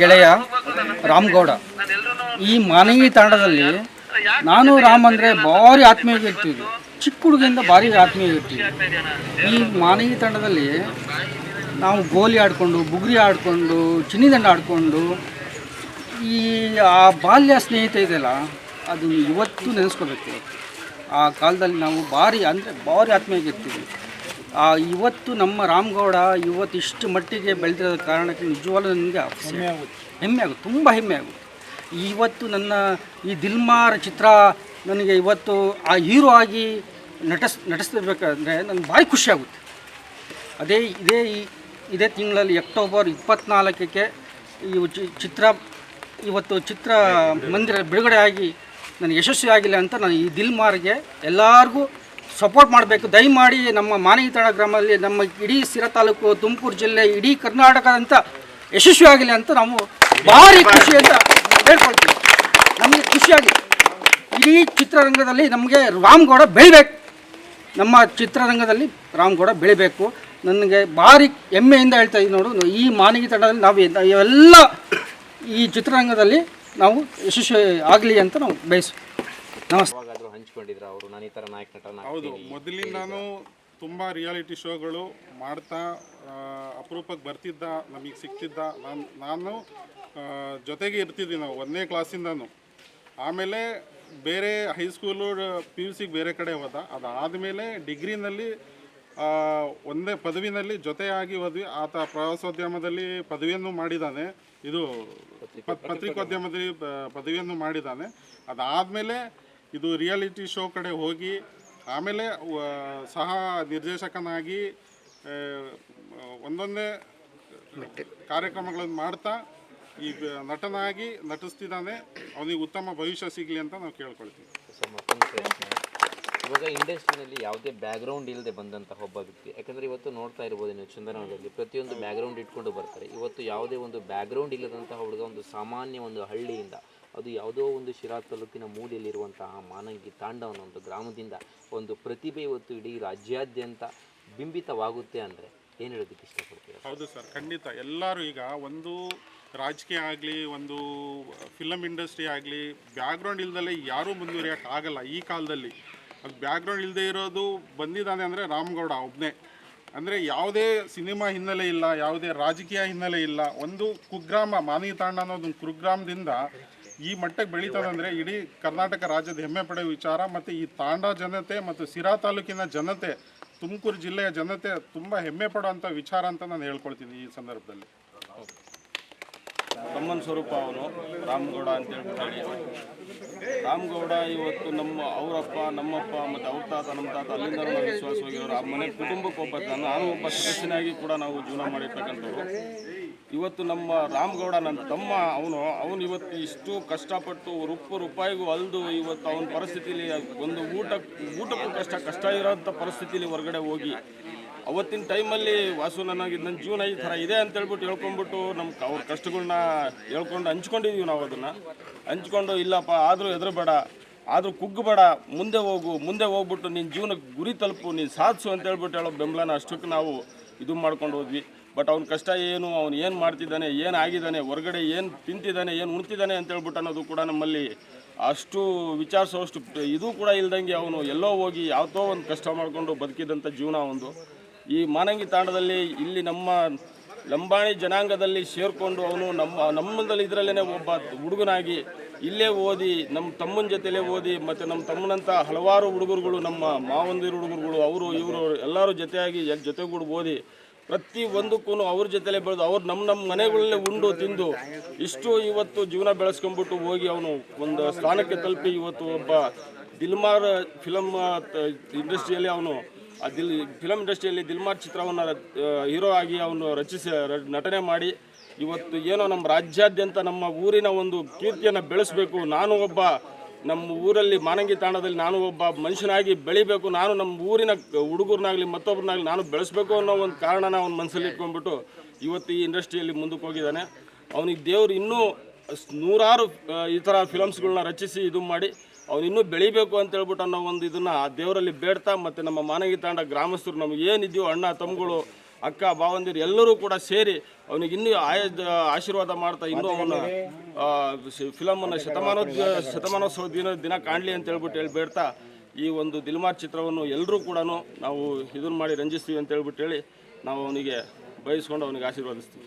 ಗೆಳೆಯ ರಾಮ್ಗೌಡ. ಈ ಮಾನವಿ ತಾಂಡದಲ್ಲಿ ನಾನು ರಾಮ್ ಅಂದರೆ ಭಾರಿ ಆತ್ಮೀಯ ಇರ್ತೀವಿ ಚಿಕ್ಕ ಹುಡುಗಿಯಿಂದ ಭಾರಿ ಆತ್ಮೀಯ ಇರ್ತೀವಿ ಈ ಮಾನವಿ ತಾಂಡದಲ್ಲಿ ನಾವು ಗೋಲಿ ಆಡಿಕೊಂಡು, ಬುಗುರಿ ಆಡಿಕೊಂಡು, ಚಿನ್ನಿದಂಡ ಆಡಿಕೊಂಡು, ಈ ಆ ಬಾಲ್ಯ ಸ್ನೇಹಿತ ಇದೆಯಲ್ಲ ಅದು ಇವತ್ತು ನೆನೆಸ್ಕೋಬೇಕು. ಆ ಕಾಲದಲ್ಲಿ ನಾವು ಭಾರಿ ಅಂದರೆ ಭಾರಿ ಆತ್ಮೀಯ ಆ ಇವತ್ತು ನಮ್ಮ ರಾಮಗೌಡ ಇವತ್ತು ಇಷ್ಟು ಮಟ್ಟಿಗೆ ಬೆಳೆದಿರೋ ಕಾರಣಕ್ಕೆ ನಿಜವಾಗ್ಲೂ ನನಗೆ ಹೆಮ್ಮೆ ಆಗುತ್ತೆ. ತುಂಬ ಹೆಮ್ಮೆ ಆಗುತ್ತೆ. ಇವತ್ತು ನನ್ನ ಈ ದಿಲ್ಮಾರ್ ಚಿತ್ರ ನನಗೆ ಇವತ್ತು ಆ ಹೀರೋ ಆಗಿ ನಟಸ್ ನಟಿಸ್ತಿರ್ಬೇಕಂದ್ರೆ ನನಗೆ ಭಾರಿ ಖುಷಿ ಆಗುತ್ತೆ. ಅದೇ ಇದೇ ಈ- ಇದೇ ತಿಂಗಳಲ್ಲಿ ಅಕ್ಟೋಬರ್ ಇಪ್ಪತ್ನಾಲ್ಕಕ್ಕೆ ಈ ಚಿತ್ರ ಇವತ್ತು ಚಿತ್ರ ಮಂದಿರ ಬಿಡುಗಡೆ ಆಗಿ ನನಗೆ ಯಶಸ್ವಿ ಆಗಿಲ್ಲ ಅಂತ ನಾನು ಈ ದಿಲ್ಮಾರ್ಗೆ ಎಲ್ಲರಿಗೂ ಸಪೋರ್ಟ್ ಮಾಡಬೇಕು. ದಯಮಾಡಿ ನಮ್ಮ ಮಾನವಿತಾಣ ಗ್ರಾಮದಲ್ಲಿ ನಮ್ಮ ಇಡೀ ಸಿರ ತಾಲೂಕು, ತುಮಕೂರು ಜಿಲ್ಲೆ, ಇಡೀ ಕರ್ನಾಟಕದಂತ ಯಶಸ್ವಿ ಆಗಲಿ ಅಂತ ನಾವು ಭಾರಿ ಅಂತ ಹೇಳ್ಕೊಳ್ತೀವಿ. ನಮಗೆ ಖುಷಿಯಾಗಿ ಇಡೀ ಚಿತ್ರರಂಗದಲ್ಲಿ ನಮಗೆ ರಾಮ್ಗೌಡ ಬೆಳಿಬೇಕು. ನಮ್ಮ ಚಿತ್ರರಂಗದಲ್ಲಿ ರಾಮ್ಗೌಡ ಬೆಳಿಬೇಕು. ನನಗೆ ಭಾರಿ ಹೆಮ್ಮೆಯಿಂದ ಹೇಳ್ತಾ ಇದ್ದೀನಿ ನೋಡು, ಈ ಮಾನಗಿ ತಂಡದಲ್ಲಿ ನಾವು ಎಲ್ಲ ಈ ಚಿತ್ರರಂಗದಲ್ಲಿ ನಾವು ಯಶಸ್ವಿ ಆಗಲಿ ಅಂತ ನಾವು ಬಯಸ್ ನಮಸ್ತೆ. ಹಂಚ್ಕೊಂಡಿದ್ರ ಅವರು. ನಾನು ಈ ಥರ ನಾಯಕ ನಟನ ಹೌದು ಮೊದಲಿಂದಾನು ತುಂಬ ರಿಯಾಲಿಟಿ ಶೋಗಳು ಮಾಡ್ತಾ ಅಪರೂಪಕ್ಕೆ ಬರ್ತಿದ್ದ ನಮಗೆ ಸಿಗ್ತಿದ್ದ ನಾನು ನಾನು ಆ, ಜೊತೆಗೆ ಇರ್ತಿದ್ವಿ ನಾವು ಒಂದನೇ ಕ್ಲಾಸಿಂದನು ಆಮೇಲೆ ಬೇರೆ ಹೈಸ್ಕೂಲು ಪಿ ಯು ಸಿಗೆ ಬೇರೆ ಕಡೆ ಹೋದ. ಅದಾದಮೇಲೆ ಡಿಗ್ರಿನಲ್ಲಿ ಆ, ಒಂದೇ ಪದವಿನಲ್ಲಿ ಜೊತೆಯಾಗಿ ಹೋದ್ವಿ. ಆತ ಪ್ರವಾಸೋದ್ಯಮದಲ್ಲಿ ಪದವಿಯನ್ನು ಮಾಡಿದ್ದಾನೆ ಇದು ಪತ್ರಿಕೋದ್ಯಮದಲ್ಲಿ ಪ- ಪದವಿಯನ್ನು ಮಾಡಿದ್ದಾನೆ ಅದಾದಮೇಲೆ ಇದು ರಿಯಾಲಿಟಿ ಶೋ ಕಡೆ ಹೋಗಿ, ಆಮೇಲೆ ಸಹ ನಿರ್ದೇಶಕನಾಗಿ ಒಂದೊಂದೇ ಕಾರ್ಯಕ್ರಮಗಳನ್ನು ಮಾಡ್ತಾ, ಈ ನಟನಾಗಿ ನಟಿಸ್ತಿದ್ದಾನೆ. ಅವನಿಗೆ ಉತ್ತಮ ಭವಿಷ್ಯ ಸಿಗಲಿ ಅಂತ ನಾವು ಕೇಳ್ಕೊಳ್ತೀವಿ. ಇವಾಗ ಇಂಡಸ್ಟ್ರಿನಲ್ಲಿ ಯಾವುದೇ ಬ್ಯಾಕ್ಗ್ರೌಂಡ್ ಇಲ್ಲದೆ ಬಂದಂತಹ ಒಬ್ಬ ವ್ಯಕ್ತಿ, ಯಾಕಂದರೆ ಇವತ್ತು ನೋಡ್ತಾ ಇರ್ಬೋದು ನೀವು ಚಂದನದಲ್ಲಿ ಪ್ರತಿಯೊಂದು ಬ್ಯಾಕ್ಗ್ರೌಂಡ್ ಇಟ್ಕೊಂಡು ಬರ್ತಾರೆ. ಇವತ್ತು ಯಾವುದೇ ಒಂದು ಬ್ಯಾಕ್ಗ್ರೌಂಡ್ ಇಲ್ಲದಂತಹ ಹುಡುಗ, ಒಂದು ಸಾಮಾನ್ಯ ಒಂದು ಹಳ್ಳಿಯಿಂದ ಅದು ಯಾವುದೋ ಒಂದು ಶಿರಾ ತಾಲೂಕಿನ ಮೂಲೆಯಲ್ಲಿರುವಂತಹ ಮಾನಂಗಿ ತಾಂಡ ಒಂದು ಗ್ರಾಮದಿಂದ ಒಂದು ಪ್ರತಿಭೆ ಇವತ್ತು ಇಡೀ ರಾಜ್ಯಾದ್ಯಂತ ಬಿಂಬಿತವಾಗುತ್ತೆ ಅಂದರೆ ಏನು ಹೇಳೋದಕ್ಕೆ ಇಷ್ಟಪಡ್ತೀರಾ? ಹೌದು ಸರ್, ಖಂಡಿತ. ಎಲ್ಲರೂ ಈಗ ಒಂದು ರಾಜಕೀಯ ಆಗಲಿ, ಒಂದು ಫಿಲಮ್ ಇಂಡಸ್ಟ್ರಿ ಆಗಲಿ ಬ್ಯಾಕ್ಗ್ರೌಂಡ್ ಇಲ್ದಲೆ ಯಾರೂ ಮುಂದುವರಿಯೋಕೆ ಆಗಲ್ಲ ಈ ಕಾಲದಲ್ಲಿ. ಅದು ಬ್ಯಾಕ್ಗ್ರೌಂಡ್ ಇಲ್ಲದೆ ಇರೋದು ಬಂದಿದ್ದಾನೆ ಅಂದರೆ ರಾಮಗೌಡ ಒಬ್ಬನೇ ಅಂದರೆ ಯಾವುದೇ ಸಿನಿಮಾ ಹಿನ್ನೆಲೆ ಇಲ್ಲ, ಯಾವುದೇ ರಾಜಕೀಯ ಹಿನ್ನೆಲೆ ಇಲ್ಲ, ಒಂದು ಕುಗ್ರಾಮ ಮಾನಿ ತಾಂಡ ಅನ್ನೋದು ಕುಗ್ರಾಮದಿಂದ ಈ ಮಟ್ಟಕ್ಕೆ ಬೆಳೀತದಂದರೆ ಇಡೀ ಕರ್ನಾಟಕ ರಾಜ್ಯದ ಹೆಮ್ಮೆ ಪಡೆಯುವ ವಿಚಾರ ಮತ್ತು ಈ ತಾಂಡ ಜನತೆ ಮತ್ತು ಸಿರಾ ತಾಲೂಕಿನ ಜನತೆ, ತುಮಕೂರು ಜಿಲ್ಲೆಯ ಜನತೆ ತುಂಬ ಹೆಮ್ಮೆ ಪಡುವಂಥ ವಿಚಾರ ಅಂತ ನಾನು ಹೇಳ್ಕೊಳ್ತೀನಿ ಈ ಸಂದರ್ಭದಲ್ಲಿ. ತಮ್ಮನ ಸ್ವರೂಪ ಅವನು. ರಾಮಗೌಡ ಅಂತ ಹೇಳ್ಬಿಟ್ಟು ರಾಮಗೌಡ ಇವತ್ತು ನಮ್ಮ ಅವರಪ್ಪ, ನಮ್ಮಪ್ಪ ಮತ್ತು ಅವ್ರ ತಾತ, ನಮ್ಮ ತಾತ ಅಲ್ಲಿಂದ ನಾವು ವಿಶ್ವಾಸವಾಗಿರೋರು ಆ ಮನೆ ಕುಟುಂಬಕ್ಕೆ ಒಬ್ಬ ನಾನು ಒಬ್ಬ ಸದಸ್ಯನಾಗಿ ಕೂಡ ನಾವು ಜೀವನ ಮಾಡಿರ್ತಕ್ಕಂಥವ್ರು. ಇವತ್ತು ನಮ್ಮ ರಾಮಗೌಡ ನನ್ನ ತಮ್ಮ, ಅವನು ಅವನು ಇವತ್ತು ಇಷ್ಟು ಕಷ್ಟಪಟ್ಟು ರೂಪ ರೂಪಾಯಿಗೂ ಅಲ್ದು ಇವತ್ತು ಅವನ ಪರಿಸ್ಥಿತಿಲಿ ಒಂದು ಊಟ ಊಟಕ್ಕೂ ಕಷ್ಟ ಕಷ್ಟ ಇರೋಂಥ ಪರಿಸ್ಥಿತಿಲಿ ಹೊರಗಡೆ ಹೋಗಿ ಅವತ್ತಿನ ಟೈಮಲ್ಲಿ ವಾಸು ನನಗೆ ನನ್ನ ಜೀವನ ಈ ಥರ ಇದೆ ಅಂತ ಹೇಳ್ಬಿಟ್ಟು ಹೇಳ್ಕೊಂಡ್ಬಿಟ್ಟು ನಮ್ಮ ಅವ್ರ ಕಷ್ಟಗಳನ್ನ ಹೇಳ್ಕೊಂಡು ಹಂಚ್ಕೊಂಡಿದೀವಿ ನಾವು ಅದನ್ನು. ಹಂಚ್ಕೊಂಡು, ಇಲ್ಲಪ್ಪ, ಆದರೂ ಹೆದರಬೇಡ, ಆದರೂ ಕುಗ್ಗಬೇಡ, ಮುಂದೆ ಹೋಗು, ಮುಂದೆ ಹೋಗ್ಬಿಟ್ಟು ನಿನ್ನ ಜೀವನಕ್ಕೆ ಗುರಿ ತಲುಪು, ನೀನು ಸಾಧಿಸು ಅಂತ ಹೇಳ್ಬಿಟ್ಟು ಹೇಳೋ ಬೆಂಬಲನ ಅಷ್ಟಕ್ಕೆ ನಾವು ಇದು ಮಾಡ್ಕೊಂಡು ಹೋದ್ವಿ. ಬಟ್ ಅವ್ನ ಕಷ್ಟ ಏನು, ಅವನು ಏನು ಮಾಡ್ತಿದ್ದಾನೆ, ಏನು ಆಗಿದ್ದಾನೆ, ಹೊರಗಡೆ ಏನು ತಿಂತಿದ್ದಾನೆ, ಏನು ಉಣ್ತಿದ್ದಾನೆ ಅಂತ ಹೇಳ್ಬಿಟ್ಟು ಅನ್ನೋದು ಕೂಡ ನಮ್ಮಲ್ಲಿ ಅಷ್ಟು ವಿಚಾರಿಸೋಷ್ಟು ಇದು ಕೂಡ ಇಲ್ದಂಗೆ ಅವನು ಎಲ್ಲೋ ಹೋಗಿ ಯಾವತ್ತೋ ಒಂದು ಕಷ್ಟ ಮಾಡಿಕೊಂಡು ಬದುಕಿದಂಥ ಜೀವನ ಒಂದು. ಈ ಮಾನಂಗಿ ತಾಂಡದಲ್ಲಿ ಇಲ್ಲಿ ನಮ್ಮ ಲಂಬಾಣಿ ಜನಾಂಗದಲ್ಲಿ ಸೇರಿಕೊಂಡು ಅವನು ನಮ್ಮ ನಮ್ಮದಲ್ಲಿ ಇದರಲ್ಲೇ ಒಬ್ಬ ಹುಡುಗನಾಗಿ ಇಲ್ಲೇ ಓದಿ, ನಮ್ಮ ತಮ್ಮನ ಜೊತೆಲೇ ಓದಿ, ಮತ್ತು ನಮ್ಮ ತಮ್ಮನಂಥ ಹಲವಾರು ಹುಡುಗರುಗಳು, ನಮ್ಮ ಮಾವಂದಿರು ಹುಡುಗರುಗಳು, ಅವರು, ಇವರು, ಎಲ್ಲರೂ ಜೊತೆಯಾಗಿ ಜೊತೆಗೂಡಿ ಓದಿ, ಪ್ರತಿ ಒಂದಕ್ಕೂ ಅವ್ರ ಜೊತೆಲೇ ಬೆಳೆದು, ಅವ್ರು ನಮ್ಮ ನಮ್ಮ ಮನೆಗಳಲ್ಲೇ ಉಂಡು ತಿಂದು, ಇಷ್ಟು ಇವತ್ತು ಜೀವನ ಬೆಳೆಸ್ಕೊಂಡ್ಬಿಟ್ಟು ಹೋಗಿ ಅವನು ಒಂದು ಸ್ಥಾನಕ್ಕೆ ತಲುಪಿ ಇವತ್ತು ಒಬ್ಬ ದಿಲ್ಮಾರ್ ಫಿಲಮ್ ಇಂಡಸ್ಟ್ರಿಯಲ್ಲಿ ಅವನು ಆ ದಿಲ್ ಫಿಲಮ್ ಇಂಡಸ್ಟ್ರಿಯಲ್ಲಿ ದಿಲ್ಮಾರ್ ಚಿತ್ರವನ್ನು ಹೀರೋ ಆಗಿ ಅವನು ರಚಿಸಿ ನಟನೆ ಮಾಡಿ, ಇವತ್ತು ಏನೋ ನಮ್ಮ ರಾಜ್ಯಾದ್ಯಂತ ನಮ್ಮ ಊರಿನ ಒಂದು ಕೀರ್ತಿಯನ್ನು ಬೆಳೆಸಬೇಕು, ನಾನು ಒಬ್ಬ ನಮ್ಮ ಊರಲ್ಲಿ ಮಾನಂಗಿ ತಾಣದಲ್ಲಿ ನಾನು ಒಬ್ಬ ಮನುಷ್ಯನಾಗಿ ಬೆಳಿಬೇಕು, ನಾನು ನಮ್ಮ ಊರಿನ ಹುಡುಗರನ್ನಾಗಲಿ ಮತ್ತೊಬ್ಬರನ್ನಾಗಲಿ ನಾನು ಬೆಳೆಸಬೇಕು ಅನ್ನೋ ಒಂದು ಕಾರಣನ ಅವನ ಮನಸ್ಸಲ್ಲಿ ಇಟ್ಕೊಂಡ್ಬಿಟ್ಟು ಇವತ್ತು ಈ ಇಂಡಸ್ಟ್ರಿಯಲ್ಲಿ ಮುಂದಕ್ಕೆ ಹೋಗಿದ್ದಾನೆ. ಅವನಿಗೆ ದೇವರು ಇನ್ನೂ ನೂರಾರು ಈ ಥರ ಫಿಲಮ್ಸ್ಗಳನ್ನ ರಚಿಸಿ ಇದು ಮಾಡಿ ಅವ್ನು ಇನ್ನೂ ಬೆಳಿಬೇಕು ಅಂತ ಹೇಳ್ಬಿಟ್ಟು ಅನ್ನೋ ಒಂದು ಇದನ್ನ ದೇವರಲ್ಲಿ ಬೇಡ್ತಾ ಮತ್ತು ನಮ್ಮ ಮಾನವಿ ತಾಂಡ ಗ್ರಾಮಸ್ಥರು ನಮ್ಗೆ ಏನಿದೆಯೋ ಅಣ್ಣ, ತಮ್ಮಗಳು, ಅಕ್ಕ, ಭಾವಂದಿರು ಎಲ್ಲರೂ ಕೂಡ ಸೇರಿ ಅವನಿಗೆ ಇನ್ನೂ ಆಯ ಆಶೀರ್ವಾದ ಮಾಡ್ತಾ ಇನ್ನೂ ಅವನ ಫಿಲಮನ್ನು ಶತಮಾನೋ ಶತಮಾನೋತ್ಸವ ದಿನ ದಿನ ಕಾಣಲಿ ಅಂತ ಹೇಳ್ಬಿಟ್ಟು ಹೇಳಿ ಬೇಡ್ತಾ ಈ ಒಂದು ದಿಲ್ಮಾರ್ ಚಿತ್ರವನ್ನು ಎಲ್ಲರೂ ಕೂಡ ನಾವು ಇದನ್ನು ಮಾಡಿ ರಂಜಿಸ್ತೀವಿ ಅಂತ ಹೇಳ್ಬಿಟ್ಟು ಹೇಳಿ ನಾವು ಅವನಿಗೆ ಬಯಸ್ಕೊಂಡು ಅವನಿಗೆ ಆಶೀರ್ವಾದಿಸ್ತೀವಿ.